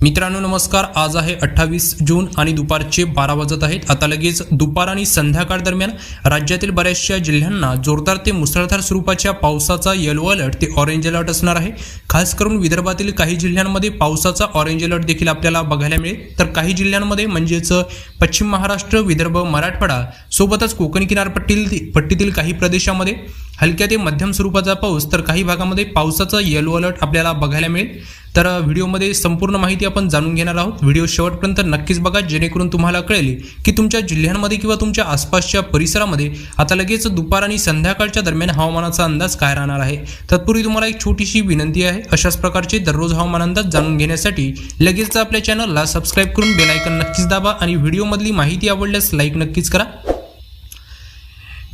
मित्रांनो नमस्कार. आज आहे अठ्ठावीस जून आणि दुपारचे बारा वाजत आहेत. आता लगेच दुपार आणि संध्याकाळ दरम्यान राज्यातील बऱ्याचशा जिल्ह्यांना जोरदार ते मुसळधार स्वरूपाच्या पावसाचा येलो अलर्ट ते ऑरेंज अलर्ट असणार आहे. खास करून विदर्भातील काही जिल्ह्यांमध्ये पावसाचा ऑरेंज अलर्ट देखील आपल्याला बघायला मिळेल. तर काही जिल्ह्यांमध्ये म्हणजेच पश्चिम महाराष्ट्र विदर्भ मराठवाडा सोबतच कोकण किनारपट्टील पट्टीतील काही प्रदेशामध्ये हलक्या ते मध्यम स्वरूपाचा पाऊस तर काही भागामध्ये पावसाचा येलो अलर्ट आपल्याला बघायला मिळेल. तर व्हिडिओमध्ये संपूर्ण माहिती आपण जाणून घेणार आहोत. व्हिडिओ शेवटपर्यंत नक्कीच बघा जेणेकरून तुम्हाला कळेल की तुमच्या जिल्ह्यांमध्ये किंवा तुमच्या आसपासच्या परिसरामध्ये आता लगेच दुपार आणि संध्याकाळच्या दरम्यान हवामानाचा अंदाज काय राहणार आहे? तत्पूर्वी तुम्हाला एक छोटीशी विनंती आहे. अशाच प्रकारचे दररोज हवामान अंदाज जाणून घेण्यासाठी लगेच आपल्या चॅनलला सबस्क्राईब करून बेलायकन नक्कीच दाबा आणि व्हिडिओमधली माहिती आवडल्यास लाईक नक्कीच करा.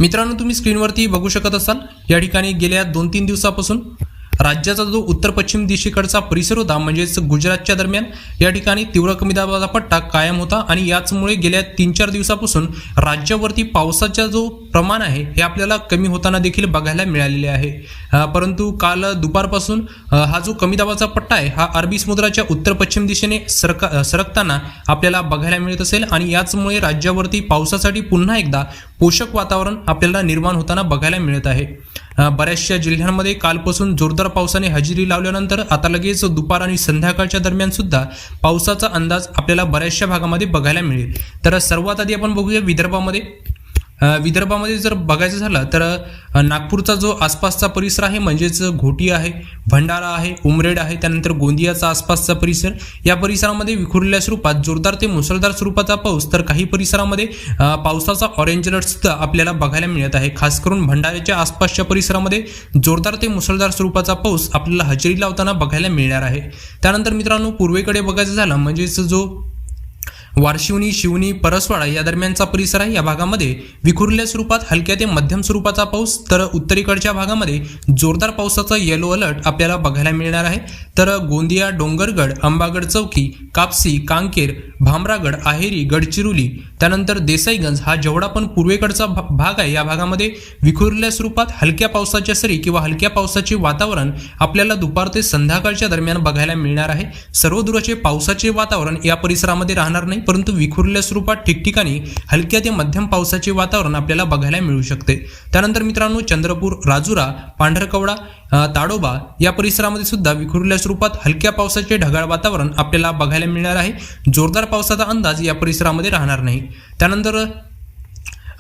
मित्रांनो तुम्ही स्क्रीनवरती बघू शकत असाल या ठिकाणी गेल्या दोन तीन दिवसापासून राज्याचा जो उत्तर पश्चिम दिशेकडचा परिसर होता म्हणजेच गुजरातच्या दरम्यान या ठिकाणी तीव्र कमी दाबाचा पट्टा कायम होता आणि याचमुळे गेल्या तीन चार दिवसापासून राज्यावरती पावसाचा जो प्रमाण आहे हे आपल्याला कमी होताना देखील बघायला मिळालेले आहे. परंतु काल दुपारपासून हा जो कमी दाबाचा पट्टा आहे हा अरबी समुद्राच्या उत्तर पश्चिम दिशेने सरका सरकताना आपल्याला बघायला मिळत असेल आणि याचमुळे राज्यावरती पावसासाठी पुन्हा एकदा पोषक वातावरण आपल्याला निर्माण होताना बघायला मिळत आहे. बऱ्याचशा जिल्ह्यांमध्ये कालपासून जोरदार पावसाने हजेरी लावल्यानंतर आता लगेच दुपार आणि संध्याकाळच्या दरम्यान सुद्धा पावसाचा अंदाज आपल्याला बऱ्याचशा भागामध्ये बघायला मिळेल. तर सर्वात आधी आपण बघूया विदर्भामध्ये. विदर्भामध्ये जर बघायचं झालं तर नागपूरचा जो आसपासचा परिसर आहे म्हणजेच घोटी आहे भंडारा आहे उमरेड आहे त्यानंतर गोंदियाचा आसपासचा परिसर या परिसरामध्ये विखुरलेल्या स्वरूपात जोरदार ते मुसळधार स्वरूपाचा पाऊस तर काही परिसरामध्ये पावसाचा ऑरेंज अलर्ट सुद्धा आपल्याला बघायला मिळत आहे. खास करून भंडाऱ्याच्या आसपासच्या परिसरामध्ये जोरदार ते मुसळधार स्वरूपाचा पाऊस आपल्याला हजेरी लावताना बघायला मिळणार आहे. त्यानंतर मित्रांनो पूर्वेकडे बघायचं झालं म्हणजेच जो वारशिवनी शिवनी परसवाडा या दरम्यानचा परिसर आहे. या भागामध्ये विखुरल्या स्वरूपात हलक्या ते मध्यम स्वरूपाचा पाऊस तर उत्तरेकडच्या भागामध्ये जोरदार पावसाचा येलो अलर्ट आपल्याला बघायला मिळणार आहे. तर गोंदिया डोंगरगड अंबागड चौकी कापसी कांकेर भामरागड आहेरी गडचिरोली त्यानंतर देसाईगंज हा जेवढा पण पूर्वेकडचा भा- भाग आहे या भागामध्ये विखुरल्या स्वरूपात हलक्या पावसाच्या सरी किंवा हलक्या पावसाचे वातावरण आपल्याला दुपार ते संध्याकाळच्या दरम्यान बघायला मिळणार आहे. सर्व दूरचे पावसाचे वातावरण या परिसरामध्ये राहणार नाही. परंतु विखुरल्या स्वरूपात ठिकठिकाणी हलक्या ते मध्यम पावसाचे वातावरण आपल्याला बघायला मिळू शकते. त्यानंतर मित्रांनो चंद्रपूर राजुरा पांढरकवडा ताडोबा या परिसरामध्ये सुद्धा विखुरल्या स्वरूपात हलक्या पावसाचे ढगाळ वातावरण आपल्याला बघायला मिळणार आहे. जोरदार पावसाचा अंदाज या परिसरामध्ये राहणार नाही. त्यानंतर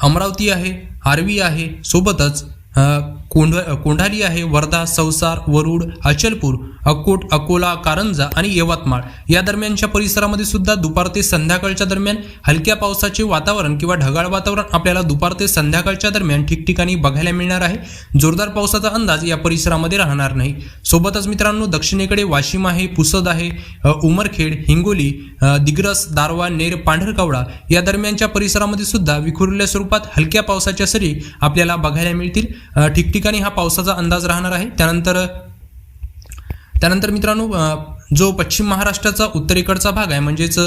अमरावती आहे आर्वी आहे सोबतच कोंढ कोंढाली आहे वर्धा संसार वरुड अचलपूर अकोट अकोला कारंजा आणि यवतमाळ या दरम्यानच्या परिसरामध्ये सुद्धा दुपार ते संध्याकाळच्या दरम्यान हलक्या पावसाचे वातावरण किंवा ढगाळ वातावरण आपल्याला दुपार ते संध्याकाळच्या दरम्यान ठिकठिकाणी बघायला मिळणार आहे. जोरदार पावसाचा अंदाज या परिसरामध्ये राहणार नाही. सोबतच मित्रांनो दक्षिणेकडे वाशिम आहे पुसद आहे उमरखेड हिंगोली दिग्रस दारवा नेर पांढरकवडा या दरम्यानच्या परिसरामध्ये सुद्धा विखुरलेल्या स्वरूपात हलक्या पावसाच्या सरी आपल्याला बघायला मिळतील. ठिकठिकाणी हा पावसाचा अंदाज राहणार आहे. त्यानंतर त्यानंतर मित्रांनो जो पश्चिम महाराष्ट्राचा उत्तरेकडचा भाग आहे म्हणजेच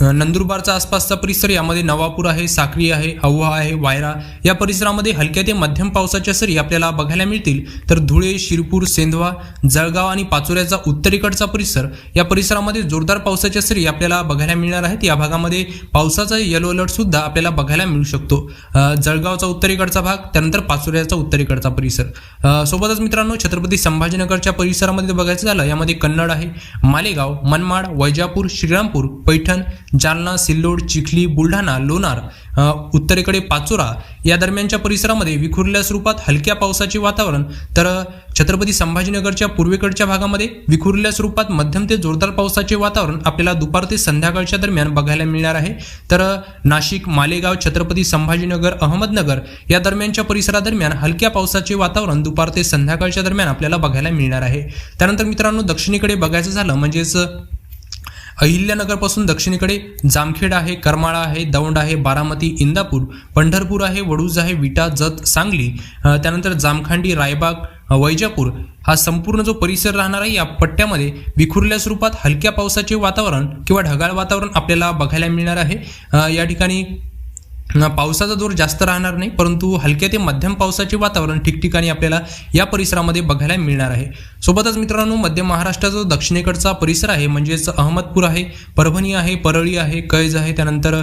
नंदुरबारचा आसपासचा परिसर यामध्ये नवापूर आहे साक्री आहे औहा आहे वायरा. या परिसरामध्ये हलक्या ते मध्यम पावसाच्या सरी आपल्याला बघायला मिळतील. तर धुळे शिरपूर सेंधवा जळगाव आणि पाचोऱ्याचा उत्तरेकडचा परिसर या परिसरामध्ये जोरदार पावसाच्या सरी आपल्याला बघायला मिळणार आहेत. या भागामध्ये पावसाचा येलो अलर्ट सुद्धा आपल्याला बघायला मिळू शकतो. जळगावचा उत्तरेकडचा भाग त्यानंतर पाचोऱ्याचा उत्तरेकडचा परिसर. सोबतच मित्रांनो छत्रपती संभाजीनगरच्या परिसरामध्ये बघायचं झालं यामध्ये कन्नड आहे मालेगाव मनमाड वैजापूर श्रीरामपूर पैठण जालना सिल्लोड चिखली बुलढाणा लोणार उत्तरेकडे पाचोरा या दरम्यानच्या परिसरामध्ये विखुरल्या स्वरूपात हलक्या पावसाचे वातावरण तर छत्रपती संभाजीनगरच्या पूर्वेकडच्या भागामध्ये विखुरल्या स्वरूपात मध्यम ते जोरदार पावसाचे वातावरण आपल्याला दुपार ते संध्याकाळच्या दरम्यान बघायला मिळणार आहे. तर नाशिक मालेगाव छत्रपती संभाजीनगर अहमदनगर या दरम्यानच्या परिसरादरम्यान हलक्या पावसाचे वातावरण दुपार ते संध्याकाळच्या दरम्यान आपल्याला बघायला मिळणार आहे. त्यानंतर मित्रांनो दक्षिणेकडे बघायचं झालं म्हणजेच अहिल्यानगरपासून दक्षिणेकडे जामखेड आहे करमाळा आहे दौंड आहे बारामती इंदापूर पंढरपूर आहे वडूज आहे विटा जत सांगली त्यानंतर जामखांडी रायबाग वैजापूर. हा संपूर्ण जो परिसर राहणार आहे या पट्ट्यामध्ये विखुरल्या स्वरूपात हलक्या पावसाचे वातावरण किंवा ढगाळ वातावरण आपल्याला बघायला मिळणार आहे. या ठिकाणी पावसाचा जोर जास्त राहणार नाही परंतु हलक्या ते मध्यम पावसाचे वातावरण ठिकठिकाणी आपल्याला या परिसरामध्ये बघायला मिळणार आहे. सोबतच मित्रांनो मध्य महाराष्ट्राचा जो दक्षिणेकडचा परिसर आहे म्हणजेच अहमदपूर आहे परभणी आहे परळी आहे कैज आहे त्यानंतर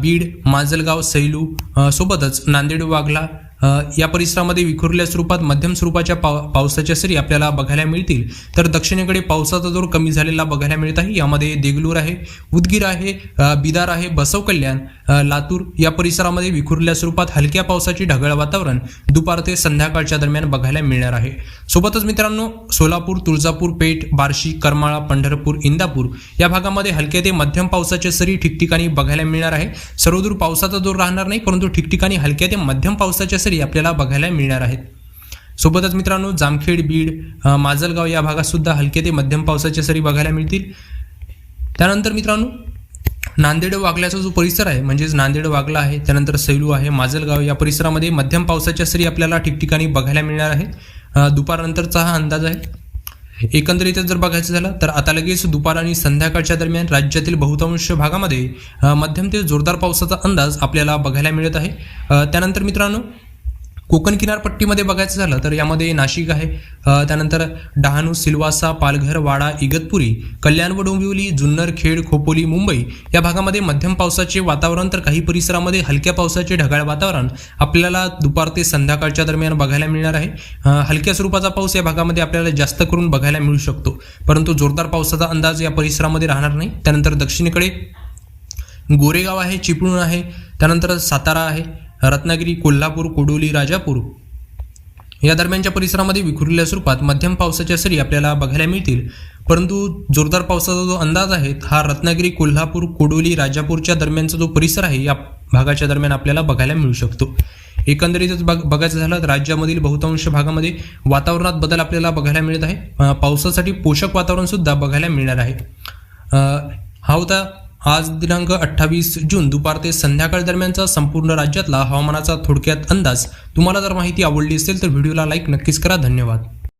बीड माजलगाव सैलू सोबतच नांदेड वाघला या परिसरामध्ये विखुरल्या स्वरूपात मध्यम स्वरूपाच्या पाव पावसाच्या सरी आपल्याला बघायला मिळतील. तर दक्षिणेकडे पावसाचा जोर कमी झालेला बघायला मिळत आहे. यामध्ये देगलूर आहे उदगीर आहे बिदार आहे बसव कल्याण लातूर या परिसरामध्ये विखुरल्या स्वरूपात हलक्या पावसाची ढगाळ वातावरण दुपार ते संध्याकाळच्या दरम्यान बघायला मिळणार आहे. सोबतच मित्रांनो सोलापूर तुळजापूर पेठ बार्शी करमाळा पंढरपूर इंदापूर या भागामध्ये हलक्या ते मध्यम पावसाच्या सरी ठिकठिकाणी बघायला मिळणार आहे. सर्वदूर पावसाचा जोर राहणार नाही परंतु ठिकठिकाणी हलक्या ते मध्यम पावसाच्या सरी आपल्याला बघायला मिळणार आहेत. सोबतच मित्रांनो जामखेड बीड माजलगाव या भागात सुद्धा हलके ते मध्यम पावसाच्या सरी बघायला मिळतील. त्यानंतर मित्रांनो नांदेड वागल्याचा जो परिसर आहे म्हणजेच नांदेड वागला आहे त्यानंतर सैलू आहे माजलगाव या परिसरामध्ये मध्यम पावसाच्या सरी आपल्याला ठिकठिकाणी बघायला मिळणार आहेत. दुपारनंतरचा हा अंदाज आहे. एकंदरीतच जर बघायचं झालं तर आता लगेच दुपार आणि संध्याकाळच्या दरम्यान राज्यातील बहुतांश भागामध्ये मध्यम ते जोरदार पावसाचा अंदाज आपल्याला बघायला मिळत आहे. त्यानंतर मित्रांनो कोकण किनारपट्टीमध्ये बघायचं झालं तर यामध्ये नाशिक आहे. त्यानंतर डहाणू सिलवासा पालघर वाडा इगतपुरी कल्याण व डोंबिवली जुन्नर खेड खोपोली मुंबई या भागामध्ये मध्यम पावसाचे वातावरण तर काही परिसरामध्ये हलक्या पावसाचे ढगाळ वातावरण आपल्याला दुपार ते संध्याकाळच्या दरम्यान बघायला मिळणार आहे. हलक्या स्वरूपाचा पाऊस या भागामध्ये आपल्याला जास्त करून बघायला मिळू शकतो. परंतु जोरदार पावसाचा अंदाज या परिसरामध्ये राहणार नाही. त्यानंतर दक्षिणेकडे गोरेगाव आहे चिपळूण आहे त्यानंतर सातारा आहे रत्नागिरी कोल्हापूर कोडोली राजापूर. या दरम्यानच्या परिसरामध्ये विखुरलेल्या स्वरूपात मध्यम पावसाच्या सरी आपल्याला बघायला मिळतील. परंतु जोरदार पावसाचा जो अंदाज आहे हा रत्नागिरी कोल्हापूर कोडोली राजापूरच्या दरम्यानचा जो परिसर आहे या भागाच्या दरम्यान आपल्याला बघायला मिळू शकतो. एकंदरीतच बघ बघायचं झालं तर राज्यामधील बहुतांश भागामध्ये वातावरणात बदल आपल्याला बघायला मिळत आहे. पावसासाठी पोषक वातावरण सुद्धा बघायला मिळणार आहे. हा होता आज दिनांक अठ्ठावीस जून दुपार ते संध्याकाळ दरम्यानचा संपूर्ण राज्यातला हवामानाचा थोडक्यात अंदाज. तुम्हाला जर माहिती आवडली असेल तर व्हिडिओला लाईक नक्कीच करा. धन्यवाद.